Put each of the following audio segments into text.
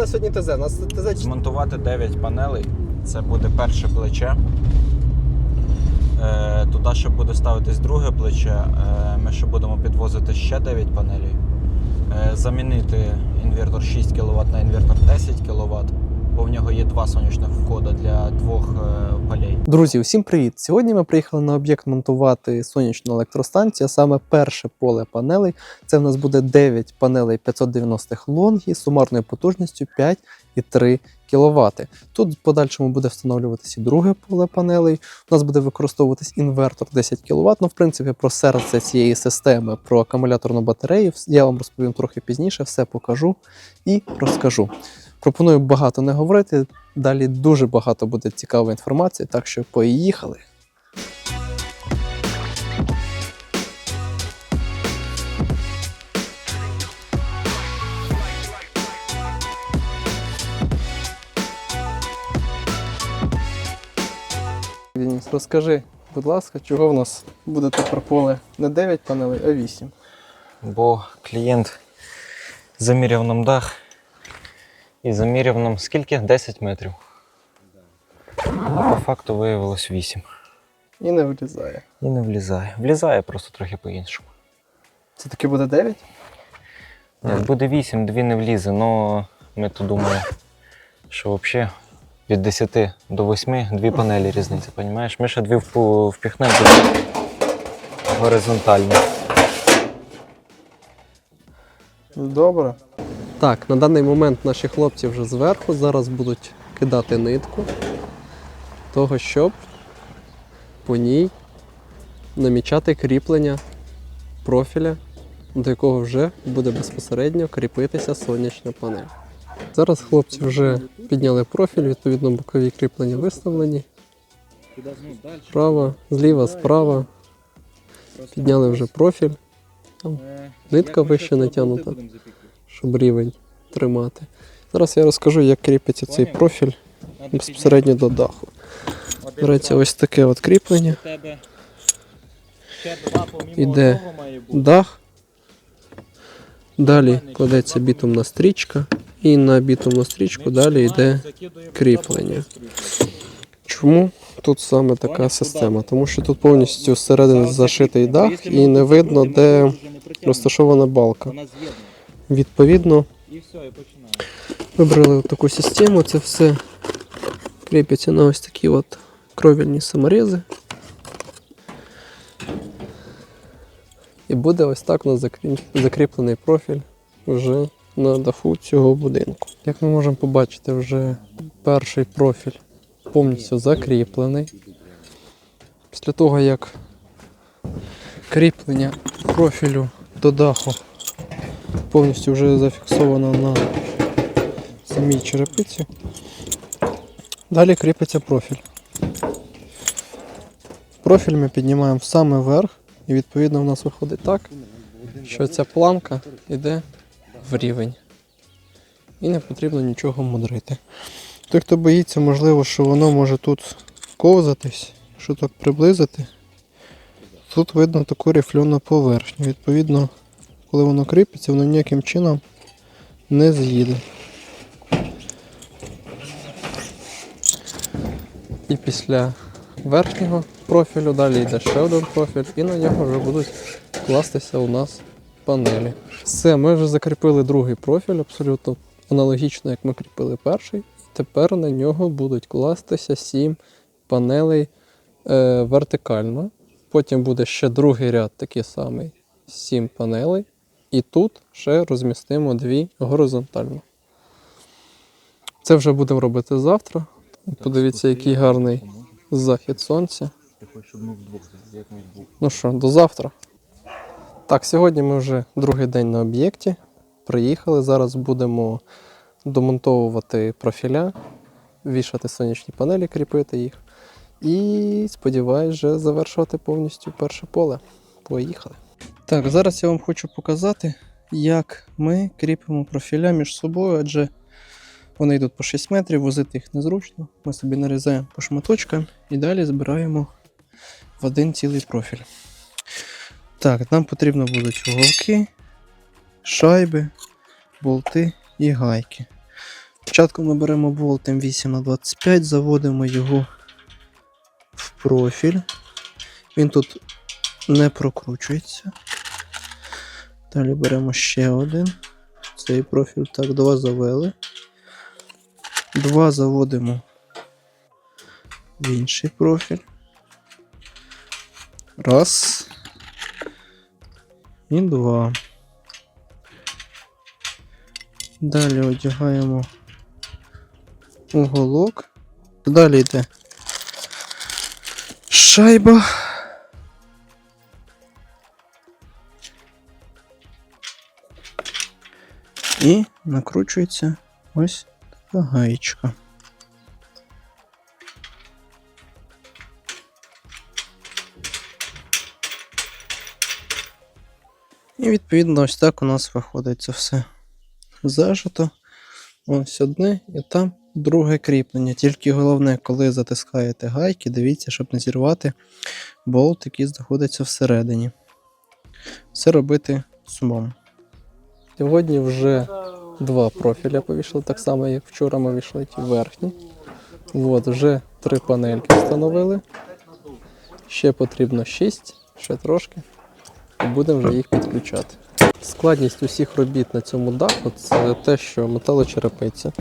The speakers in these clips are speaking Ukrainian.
на сьогодні ТЗ? У нас ТЗ Змонтувати 9 панелей. Це буде перше плече. Е, туди ще буде ставитись друге плече. Е, ми ще будемо підвозити ще 9 панелей. Е, замінити інвертор 6 кВт на інвертор 10 кВт, бо в нього є два сонячних входи для двох е, полей. Друзі, усім привіт! Сьогодні ми приїхали на об'єкт монтувати сонячну електростанцію, саме перше поле панелей. Це в нас буде 9 панелей 590-х лонгі з сумарною потужністю 5,3 кВт. Тут в подальшому буде встановлюватися друге поле панелей. У нас буде використовуватись інвертор 10 кВт. Ну, в принципі, про серце цієї системи, про акумуляторну батарею я вам розповім трохи пізніше, все покажу і розкажу. Пропоную багато не говорити. Далі дуже багато буде цікавої інформації, так що поїхали. Розкажи, будь ласка, чого в нас буде тепер поле не 9 панелей, а 8. Бо клієнт заміряв нам дах і заміряв нам скільки? 10 метрів. А по факту виявилось 8. І не влізає. І не влізає. Влізає просто трохи по-іншому. Це таки буде 9? Як буде 8, дві не влізе, але ми то думали, що взагалі від 10 до 8 дві панелі різниця, розумієш? Ми ще дві впіхнемо горизонтально. Добре. Так, на даний момент наші хлопці вже зверху зараз будуть кидати нитку того, щоб по ній намічати кріплення профіля, до якого вже буде безпосередньо кріпитися сонячна панель. Зараз хлопці вже підняли профіль, відповідно бокові кріплення виставлені. Справа, зліва, справа. Підняли вже профіль. Там нитка вище натягнута щоб рівень тримати. Зараз я розкажу, як кріпиться цей профіль безпосередньо до даху. Береться ось таке от кріплення, Іде дах, далі кладеться бітумна стрічка, і на бітумну стрічку далі йде кріплення. Чому тут саме така система? Тому що тут повністю зсередини зашитий дах і не видно, де розташована балка. Відповідно, І все, і починаю. Вибрали таку систему, це все кріпиться на ось такі от кровельні саморези. І буде ось так у нас закріплений профіль вже на даху цього будинку. Як ми можемо побачити, вже перший профіль повністю закріплений. Після того, як кріплення профілю до даху повністю вже зафіксовано на самій черепиці. Далі кріпиться профіль. Профіль ми піднімаємо саме вверх, і відповідно в нас виходить так, що ця планка йде в рівень. І не потрібно нічого мудрити. Той, хто боїться, можливо, що воно може тут ковзатись, що так приблизити, тут видно таку рифльону поверхню. Відповідно, коли воно кріпиться, воно ніяким чином не з'їде. І після верхнього профілю далі йде ще один профіль, і на нього вже будуть кластися у нас панелі. Все, ми вже закріпили другий профіль, абсолютно аналогічно, як ми кріпили перший. Тепер на нього будуть кластися сім панелей е, вертикально. Потім буде ще другий ряд такий самий, сім панелей. І тут ще розмістимо дві горизонтально. Це вже будемо робити завтра. Подивіться, який гарний захід сонця. Ну що, до завтра. Так, сьогодні ми вже другий день на об'єкті. Приїхали. Зараз будемо домонтовувати профіля, вішати сонячні панелі, кріпити їх. І сподіваюсь, вже завершувати повністю перше поле. Поїхали. Так, зараз я вам хочу показати, як ми кріпимо профіля між собою, адже вони йдуть по 6 метрів, возити їх незручно. Ми собі нарізаємо по шматочкам і далі збираємо в один цілий профіль. Так, нам потрібно будуть уголки, шайби, болти і гайки. Спочатку ми беремо болт М8 на 25, заводимо його в профіль. Він тут не прокручується. Далі беремо ще один. Цей профіль. Так, два завели. Два заводимо в інший профіль. Раз. І два. Далі одягаємо уголок. Далі йде шайба. І накручується ось така гаєчка. І відповідно ось так у нас виходить це все зажито. Ось одне і там друге кріплення. Тільки головне, коли затискаєте гайки, дивіться, щоб не зірвати болт, який знаходиться всередині. Все робити сумом. Сьогодні вже два профіля повішали, так само, як вчора ми вийшли ті верхні. От, вже три панельки встановили. Ще потрібно 6, ще трошки. І будемо вже їх підключати. Складність усіх робіт на цьому даху це те, що металочерепиця,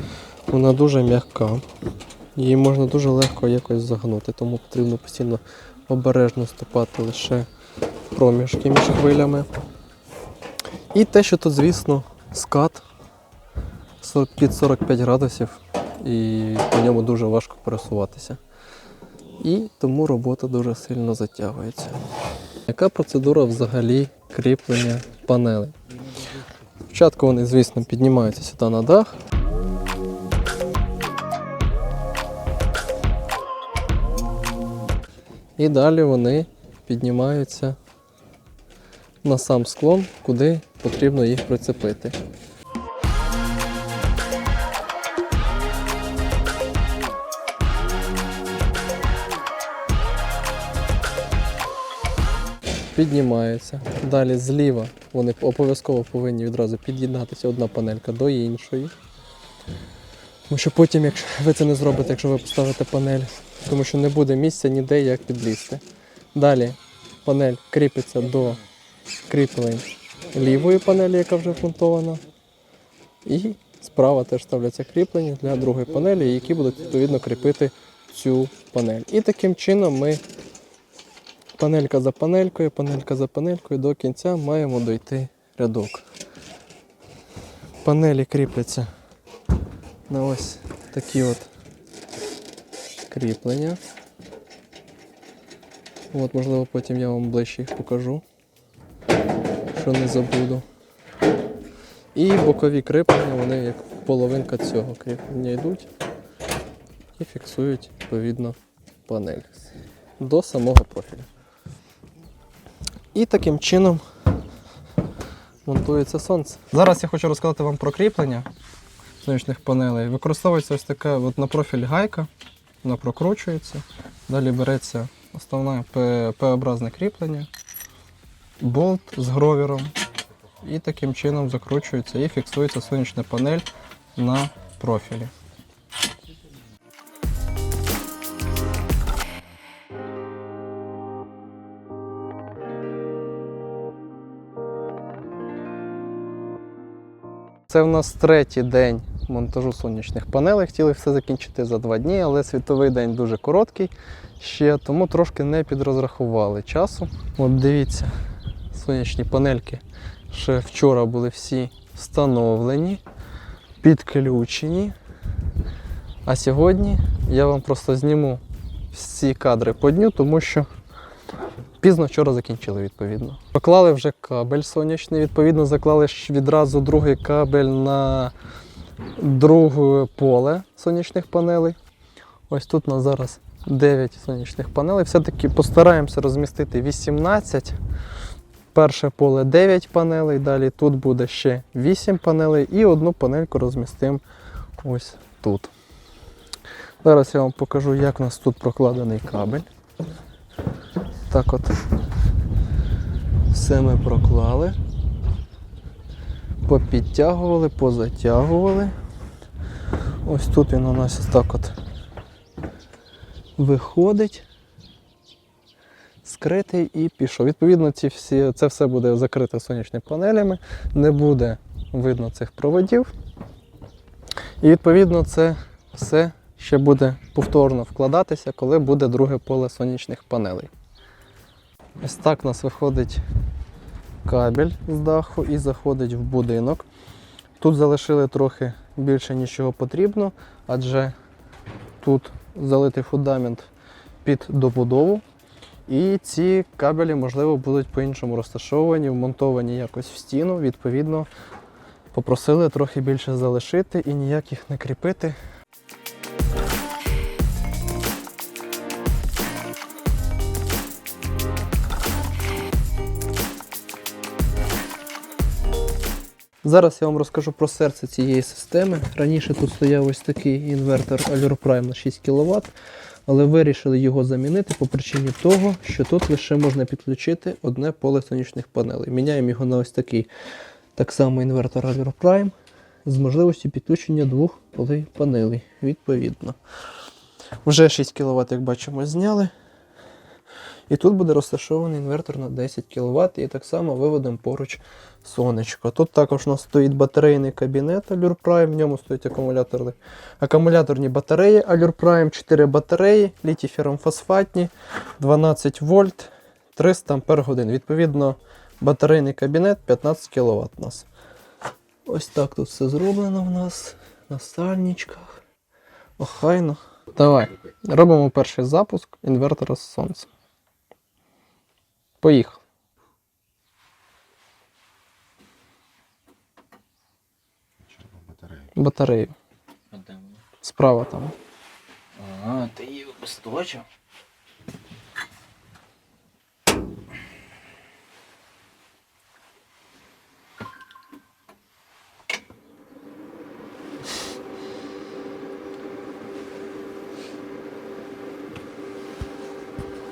вона дуже м'яка. Її можна дуже легко якось загнути, тому потрібно постійно обережно ступати лише проміжки між хвилями. І те, що тут, звісно, скат 40 під 45 градусів, і по ньому дуже важко пересуватися. І тому робота дуже сильно затягується. Яка процедура взагалі кріплення панелей? Спочатку вони, звісно, піднімаються сюди на дах. І далі вони піднімаються на сам склон, куди потрібно їх прицепити. Піднімаються. Далі зліва вони обов'язково повинні відразу під'єднатися одна панелька до іншої. Тому що потім, якщо ви це не зробите, якщо ви поставите панель, тому що не буде місця ніде як підлізти. Далі панель кріпиться до кріплень лівої панелі, яка вже вмонтована. І справа теж ставляться кріплення для другої панелі, які будуть відповідно кріпити цю панель. І таким чином ми панелька за панелькою, панелька за панелькою до кінця маємо дойти рядок. Панелі кріпляться на ось такі от кріплення. От, можливо, потім я вам ближче їх покажу, що не забуду. І бокові кріплення, вони як половинка цього кріплення йдуть і фіксують відповідно панель до самого профіля. І таким чином монтується сонце. Зараз я хочу розказати вам про кріплення сонячних панелей. Використовується ось така от на профіль гайка, вона прокручується. Далі береться основне П-образне кріплення, болт з гровером. І таким чином закручується і фіксується сонячна панель на профілі. Це в нас третій день монтажу сонячних панелей. Хотіли все закінчити за два дні, але світовий день дуже короткий ще, тому трошки не підрозрахували часу. От дивіться, сонячні панельки ще вчора були всі встановлені, підключені. А сьогодні я вам просто зніму всі кадри по дню, тому що пізно вчора закінчили відповідно. Проклали вже кабель сонячний, відповідно, заклали відразу другий кабель на друге поле сонячних панелей. Ось тут у нас зараз 9 сонячних панелей. Все-таки постараємося розмістити 18. Перше поле 9 панелей, далі тут буде ще 8 панелей і одну панельку розмістимо ось тут. Зараз я вам покажу, як у нас тут прокладений кабель. Так от все ми проклали, попідтягували, позатягували. Ось тут він у нас так от виходить. Скритий і пішов. Відповідно, ці всі, це все буде закрите сонячними панелями, не буде видно цих проводів. І відповідно це все ще буде повторно вкладатися, коли буде друге поле сонячних панелей. Ось так у нас виходить кабель з даху і заходить в будинок. Тут залишили трохи більше нічого потрібно, адже тут залитий фундамент під добудову. І ці кабелі, можливо, будуть по-іншому розташовані, вмонтовані якось в стіну. Відповідно, попросили трохи більше залишити і ніяк їх не кріпити. Зараз я вам розкажу про серце цієї системи. Раніше тут стояв ось такий інвертор Allure Prime на 6 кВт, але вирішили його замінити по причині того, що тут лише можна підключити одне поле сонячних панелей. Міняємо його на ось такий так само інвертор Alvor Prime з можливістю підключення двох полей панелей. Відповідно. Вже 6 кВт, як бачимо, зняли. І тут буде розташований інвертор на 10 кВт і так само виведемо поруч сонечко. Тут також у нас стоїть батарейний кабінет Allure Prime, в ньому стоять акумуляторні, акумуляторні батареї Allure Prime, 4 батареї, літій фосфатні 12 вольт, 300 Ампер. Відповідно, батарейний кабінет 15 кВт у нас. Ось так тут все зроблено в нас на сальничках. Охайно. Давай, робимо перший запуск інвертора з сонцем. Поїхали. Батарею. А де вона? Справа там. А, ти її випусточив?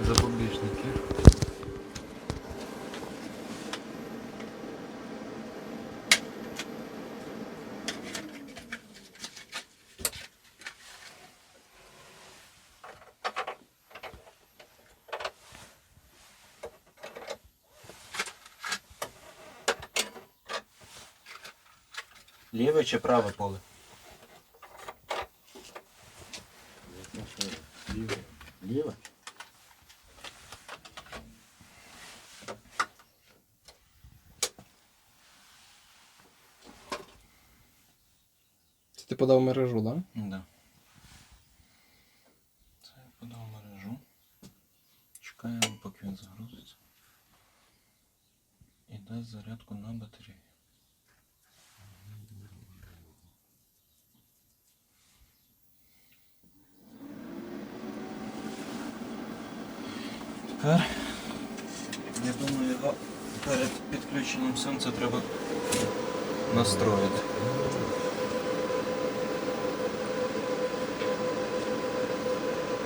Запобіжники. Ліве чи праве поле? Ліве. Ліве? Ти подав мережу, так? Да. Це я подав мережу. Чекаємо, поки він загрузиться. І дасть зарядку на батарею. Тепер, я думаю, його перед підключенням сонця треба настроїти.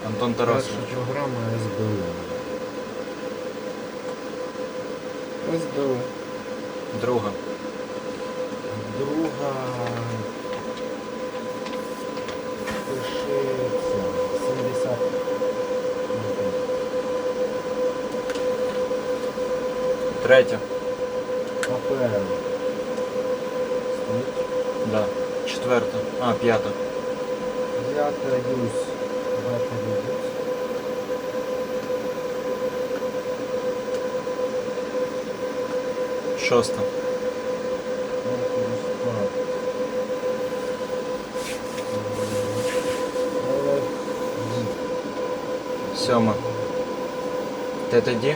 Антон Тарасович. Перша програма СБУ. СБУ. Друга. Друга. Третя. Да. Четверта. А, п'ята. Я передюсь. Я передюсь. Шоста. Сьома. Ти тоді?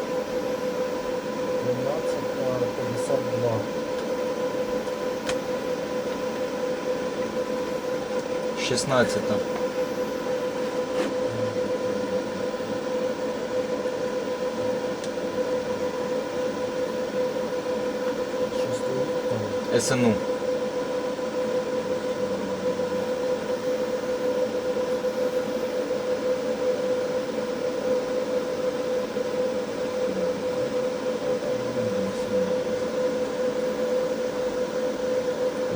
16. СНУ.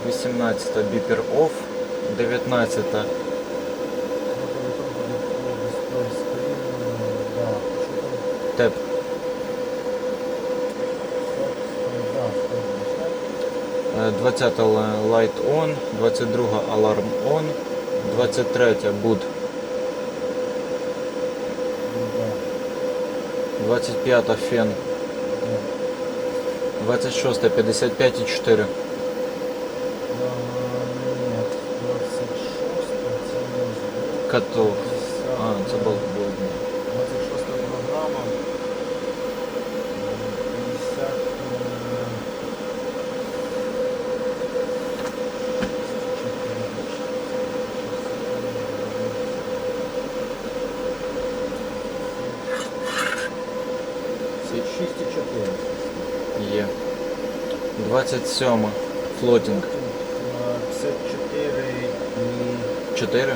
Восемнадцатое бипер офф. 19 Теп. Двадцята Light On, 22 Alarm On, 23 Bud. 25 Фен. 26 55 і 4. Котов. А, це був. 26 програма. 50. Це 6 і 4. Є. 27 флотінг. 54 і 4.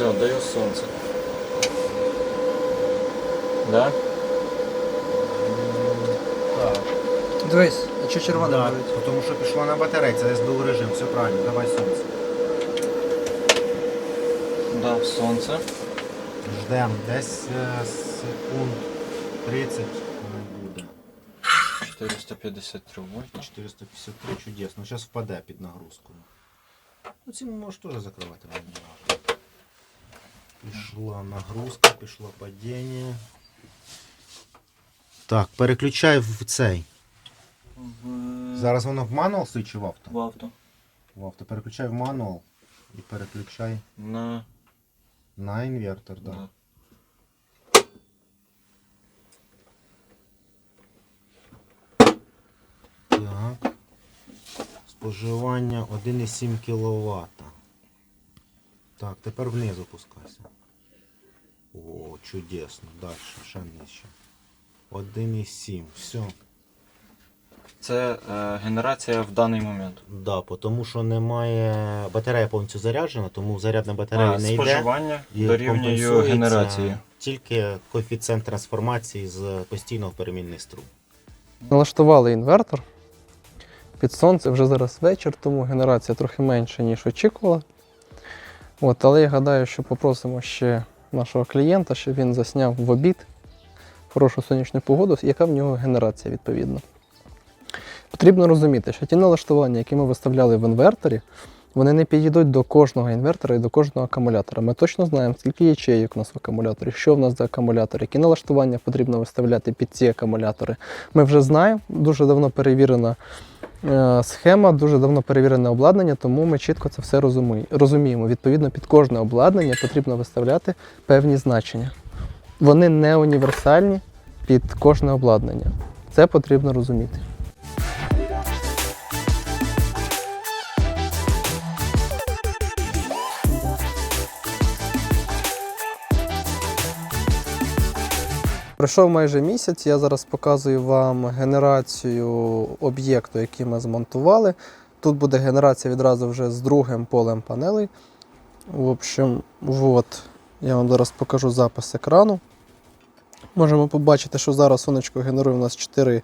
Все, даю сонце. Да? Так. Дивись, а що червоне Да, горить? тому що пішло на батарей, це СБУ режим, все правильно, давай сонце. Да, сонце. Ждем, десь е, секунд 30 не буде. 453 вольта. 453 чудесно, зараз впаде під нагрузкою. Ну ці можеш теж закривати. але не важко. Пішла нагрузка, пішло падіння. Так, переключай в цей. Зараз воно в мануал стоїть чи в авто? в авто. В авто. Переключай в мануал і переключай На на інвертор. Да. да. Так. Споживання 1,7 кВт. Так, тепер вниз опускайся. О, чудесно. Далі, ще нижче. 1,7. Все. Це е, генерація в даний момент. Да, тому що немає. Батарея повністю заряджена, тому зарядна батарея А, не йде. споживання і дорівнює компенсується генерації. Тільки коефіцієнт трансформації з постійного в перемінний струм. Налаштували інвертор. Під сонце вже зараз вечір, тому генерація трохи менша, ніж очікувала. От, але я гадаю, що попросимо ще нашого клієнта, щоб він засняв в обід хорошу сонячну погоду, яка в нього генерація відповідно. Потрібно розуміти, що ті налаштування, які ми виставляли в інверторі, вони не підійдуть до кожного інвертора і до кожного акумулятора. Ми точно знаємо, скільки ячеїк у нас в акумуляторі, що в нас за акумулятор, які налаштування потрібно виставляти під ці акумулятори. Ми вже знаємо, дуже давно перевірена схема, дуже давно перевірене обладнання, тому ми чітко це все розумі- розуміємо. Відповідно, під кожне обладнання потрібно виставляти певні значення. Вони не універсальні під кожне обладнання. Це потрібно розуміти. Пройшов майже місяць. Я зараз показую вам генерацію об'єкту, який ми змонтували. Тут буде генерація відразу вже з другим полем панелей. В общем, от, я вам зараз покажу запис екрану. Можемо побачити, що зараз сонечко генерує у нас 4,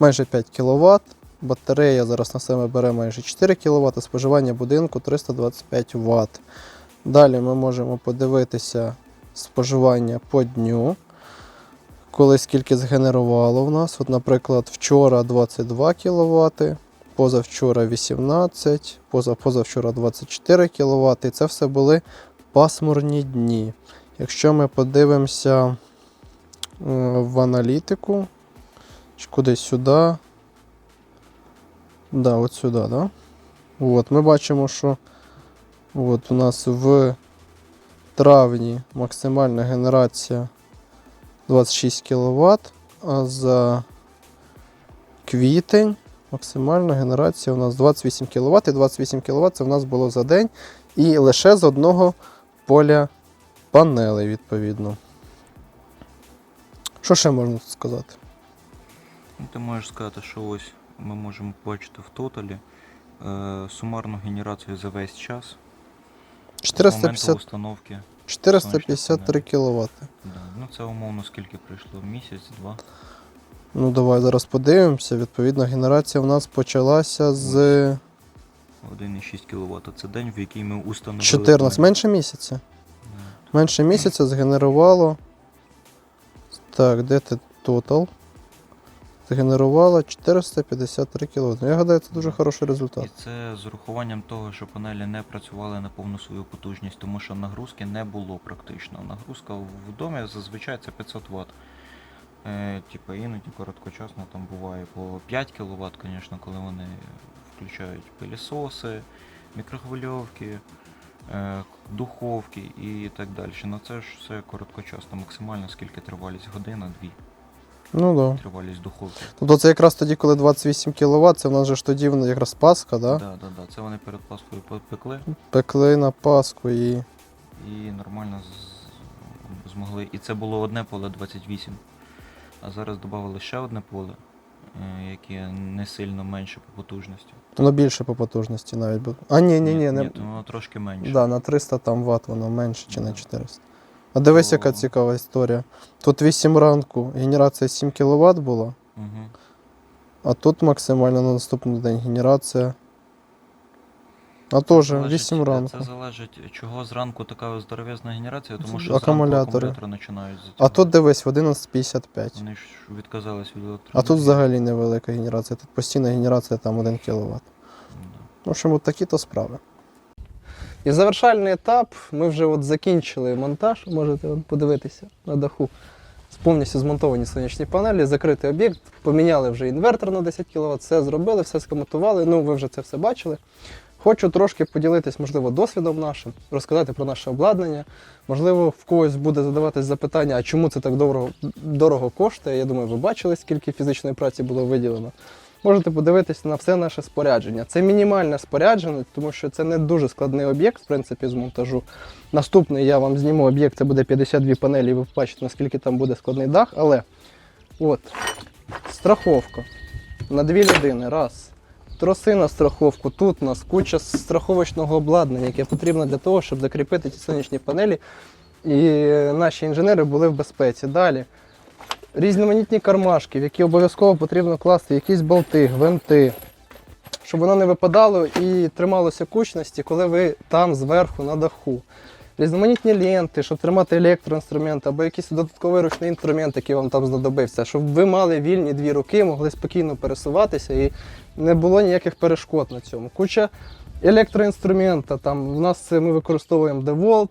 майже 5 кВт. Батарея зараз на себе бере майже 4 кВт, споживання будинку 325 Вт. Далі ми можемо подивитися споживання по дню. Коли скільки згенерувало в нас. От, наприклад, вчора 22 кВт, позавчора 18, поза, позавчора 24 кВт. Це все були пасмурні дні. Якщо ми подивимося е, в аналітику, чи кудись сюди. Да, от сюди, да? От, ми бачимо, що от у нас в травні максимальна генерація 26 кВт, а за квітень максимальна генерація у нас 28 кВт, і 28 кВт це у нас було за день, і лише з одного поля панелей, відповідно. Що ще можна тут сказати? Ну, Ти можеш сказати, що ось ми можемо побачити в тоталі е, сумарну генерацію за весь час. з моменту установки. 453 кВт. Да. Ну це умовно скільки пройшло? Місяць, два. Ну, давай зараз подивимося. Відповідно, генерація в нас почалася з 1,6 кВт. Це день, в який ми установили. 14, менше місяця. Менше місяця згенерувало. Так, де ти тотал? Згенерувало 453 кВт. Я гадаю, це дуже хороший результат. І це з урахуванням того, що панелі не працювали на повну свою потужність, тому що нагрузки не було практично. Нагрузка в домі зазвичай це 500 Вт. Е, типа іноді короткочасно там буває по 5 кВт, звісно, коли вони включають пилісоси, мікрохвильовки, е, духовки і так далі. Ну це ж все короткочасно, максимально скільки тривалість година-дві, Ну. Да. тривалість духовки. Тобто це якраз тоді, коли 28 кВт, це в нас же ж тоді в- якраз Пасха, да? Да, да, да. Це вони перед Паскою попекли. Пекли на Пасху і. і нормально з- змогли. І це було одне поле 28. А зараз додали ще одне поле, е, яке не сильно менше по потужності. Воно більше по потужності навіть буде. А ні, ні, ні, не. ні, то воно трошки менше. Да, на 300 там Вт воно менше чи на 400. А дивись, яка цікава історія. Тут 8 ранку, генерація 7 кВт була, Угу. а тут максимально на наступний день генерація. А теж 8 ранку. Це залежить, чого зранку така здоров'язна генерація, тому що Акумулятори. зранку акумулятори починають А тут дивись, в 11.55. Вони ж відказались від електроенергії. А тут взагалі невелика генерація. Тут постійна генерація там 1 кВт. В общем, от такі то справи. І завершальний етап. Ми вже от закінчили монтаж, можете подивитися на даху. Повністю змонтовані сонячні панелі, закритий об'єкт, поміняли вже інвертор на 10 кВт, все зробили, все скомутували. Ну, ви вже це все бачили. Хочу трошки поділитись, можливо, досвідом нашим, розказати про наше обладнання. Можливо, в когось буде задаватись запитання, а чому це так дорого, дорого коштує. Я думаю, ви бачили, скільки фізичної праці було виділено. Можете подивитися на все наше спорядження. Це мінімальне спорядження, тому що це не дуже складний об'єкт, в принципі, з монтажу. Наступний я вам зніму об'єкт, це буде 52 панелі, і ви побачите, наскільки там буде складний дах. Але от, страховка на дві людини. Раз. Троси на страховку. Тут у нас куча страховочного обладнання, яке потрібно для того, щоб закріпити ці сонячні панелі. І наші інженери були в безпеці. Далі різноманітні кармашки, в які обов'язково потрібно класти якісь болти, гвинти, щоб воно не випадало і трималося кучності, коли ви там зверху на даху. Різноманітні ленти, щоб тримати електроінструмент або якийсь додатковий ручний інструмент, який вам там знадобився, щоб ви мали вільні дві руки, могли спокійно пересуватися і не було ніяких перешкод на цьому. Куча електроінструмента. Там у нас ми використовуємо DeWalt,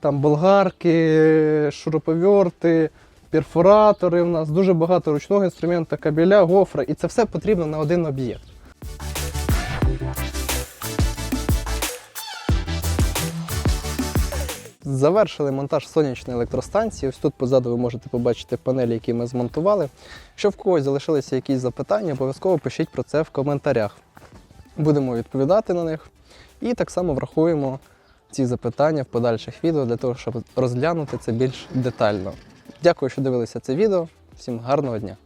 там болгарки, шуруповерти, перфоратори. У нас дуже багато ручного інструменту, кабеля, гофра, і це все потрібно на один об'єкт. Завершили монтаж сонячної електростанції. Ось тут позаду ви можете побачити панелі, які ми змонтували. Якщо в когось залишилися якісь запитання, обов'язково пишіть про це в коментарях. Будемо відповідати на них. І так само врахуємо ці запитання в подальших відео для того, щоб розглянути це більш детально. Дякую, що дивилися це відео. Всім гарного дня!